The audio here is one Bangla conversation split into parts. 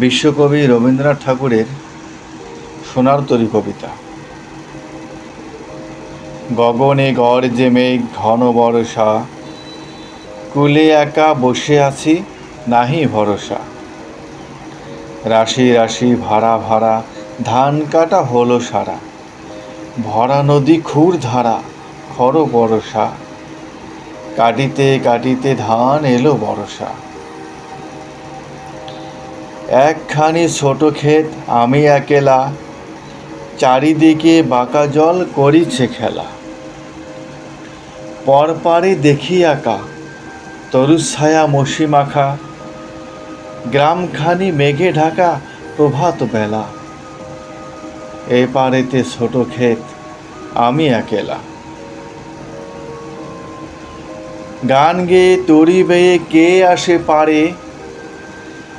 বিশ্বকবি রবীন্দ্রনাথ ঠাকুরের সোনার তরী কবিতা। গগনে গর্জে মেঘ ঘন বরষা, কুলে একা বসে আছি নাহি ভরসা। রাশি রাশি ভাড়া ভাড়া ধান কাটা হলো সারা। ভরা নদী খুর ধারা খর বরসা কাটিতে কাটিতে ধান এলো বরসা একখানি ছোট ক্ষেত আমি একেলা, চারিদিকে বাঁকা জল করিছে খেলা। পরপারে দেখি আঁকা, তরুছায়া মসি মাখা, গ্রামখানি মেঘে ঢাকা প্রভাত বেলা। এ পারেতে ছোট ক্ষেত আমি একেলা। গান গেয়ে তরি বেয়ে কে আসে পারে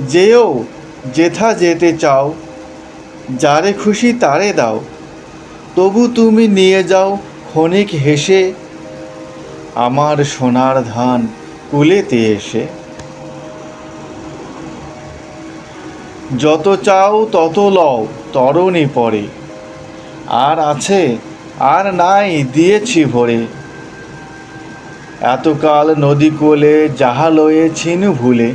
যেও যেথা যেতে চাও, যারে খুশি তারে দাও। তবু তুমি নিয়ে যাও ক্ষণিক হেসে, আমার সোনার ধান কুলেতে এসে। যত চাও তত লও, তরণী পরে। আর আছে, আর নাই দিয়েছি ভরে। এতকাল নদী কোলে যাহা লয়ে ছিনু ভুলে।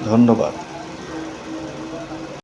ধন্যবাদ।